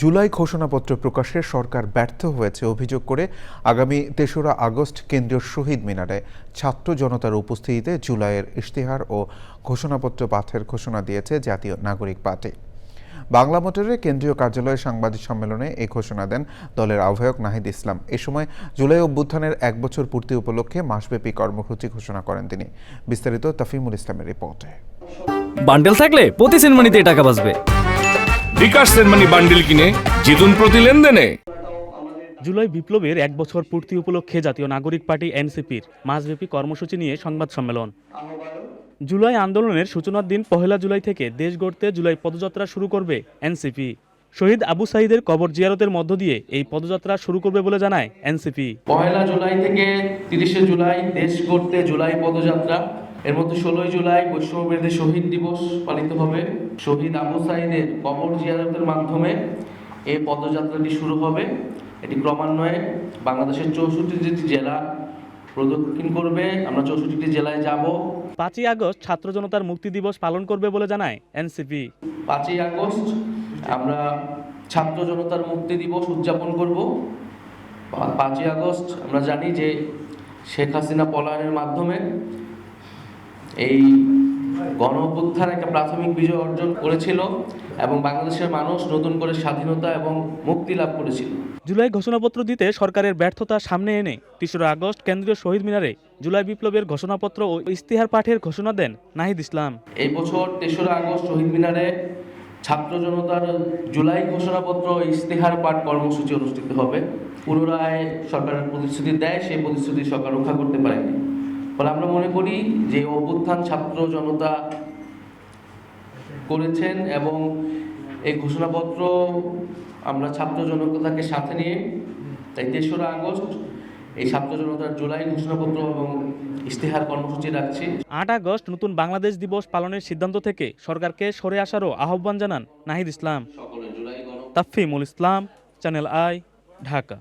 জুলাই ঘোষণাপত্র প্রকাশে সরকার ব্যর্থ হয়েছে অভিযোগ করে আগামী তেসরা আগস্ট কেন্দ্রীয় শহীদ মিনারে ছাত্র জনতার উপস্থিতিতে জুলাইয়ের ইশতেহার ও ঘোষণাপত্র পাঠের ঘোষণা দিয়েছে জাতীয় নাগরিক পার্টি। বাংলা মোটরের কেন্দ্রীয় কার্যালয়ে সাংবাদিক সম্মেলনে এই ঘোষণা দেন দলের আহ্বায়ক নাহিদ ইসলাম। এ সময় জুলাই অভ্যুত্থানের এক বছর পূর্তি উপলক্ষে মাসব্যাপী কর্মসূচি ঘোষণা করেন তিনি। বিস্তারিত তাফিমুল ইসলামের রিপোর্টে। বান্ডেল থাকলে প্রতি সেনমানিতে টাকা বাঁচবে। বিকাশ সেনমানি বান্ডিল কিনে জিতুন প্রতি লেনদেনে। জুলাই বিপ্লবের এক বছর পূর্তি উপলক্ষে জাতীয় নাগরিক পার্টি এনসিপির মাসব্যাপী কর্মসূচি নিয়ে সংবাদ সম্মেলন। জুলাই আন্দোলনের সূচনার দিন পহেলা জুলাই থেকে দেশ গড়তে জুলাই পদযাত্রা শুরু করবে এনসিপি। শহীদ আবু সাইদের কবর জিয়ারতের মধ্য দিয়ে এই পদযাত্রা শুরু করবে বলে জানায় এনসিপি। পহেলা জুলাই থেকে তিরিশে জুলাই দেশ গড়তে জুলাই পদযাত্রা এর মধ্যে ষোলোই জুলাই বিরোধী শহীদ দিবস পালিত হবে। শহীদ আবু সাইদের কবর জিয়ারতের মাধ্যমে এই পদযাত্রাটি শুরু হবে। এটি ক্রমান্বয়ে বাংলাদেশের চৌষট্টিটি জেলা প্রদক্ষিণ করবে। আমরা চৌষট্টিটি জেলায় যাব। পাঁচই আগস্ট ছাত্র জনতার মুক্তি দিবস পালন করবে বলে জানায় এনসিপি। পাঁচই আগস্ট আমরা ছাত্র জনতার মুক্তি দিবস উদযাপন করব। পাঁচই আগস্ট আমরা জানি যে শেখ হাসিনা পলায়নের মাধ্যমে এই গণ অভ্যুত্থান একটা প্রাথমিক বিজয় অর্জন করেছিল এবং বাংলাদেশের মানুষ নতুন করে স্বাধীনতা এবং মুক্তি লাভ করেছিল। জুলাই ঘোষণাপত্র দিতে সরকারের ব্যর্থতা সামনে এনে তেসরা আগস্ট কেন্দ্রীয় শহীদ মিনারে জুলাই বিপ্লবের ঘোষণাপত্র ও ইস্তিহার পাঠের ঘোষণা দেন নাহিদ ইসলাম। এই বছর তেসরা আগস্ট শহীদ মিনারে ছাত্র জনতার জুলাই ঘোষণাপত্র ও ইশতেহার পাঠ কর্মসূচি অনুষ্ঠিত হবে। পুনরায় সরকারের প্রতিশ্রুতি দেয় সেই প্রতিশ্রুতি সরকার রক্ষা করতে পারেনি। ফলে আমরা মনে করি যে অভ্যুত্থান ছাত্র জনতা করেছেন এবং এই ঘোষণাপত্র আমরা ছাত্র জনতাকে সাথে নিয়ে তাই তেসরা আগস্ট এই ছাত্র জনতার জুলাই ঘোষণাপত্র এবং ইশতেহার কর্মসূচি রাখছি। আট আগস্ট নতুন বাংলাদেশ দিবস পালনের সিদ্ধান্ত থেকে সরকারকে সরে আসারও আহ্বান জানান নাহিদ ইসলাম। Tafimul Islam channel I Dhaka.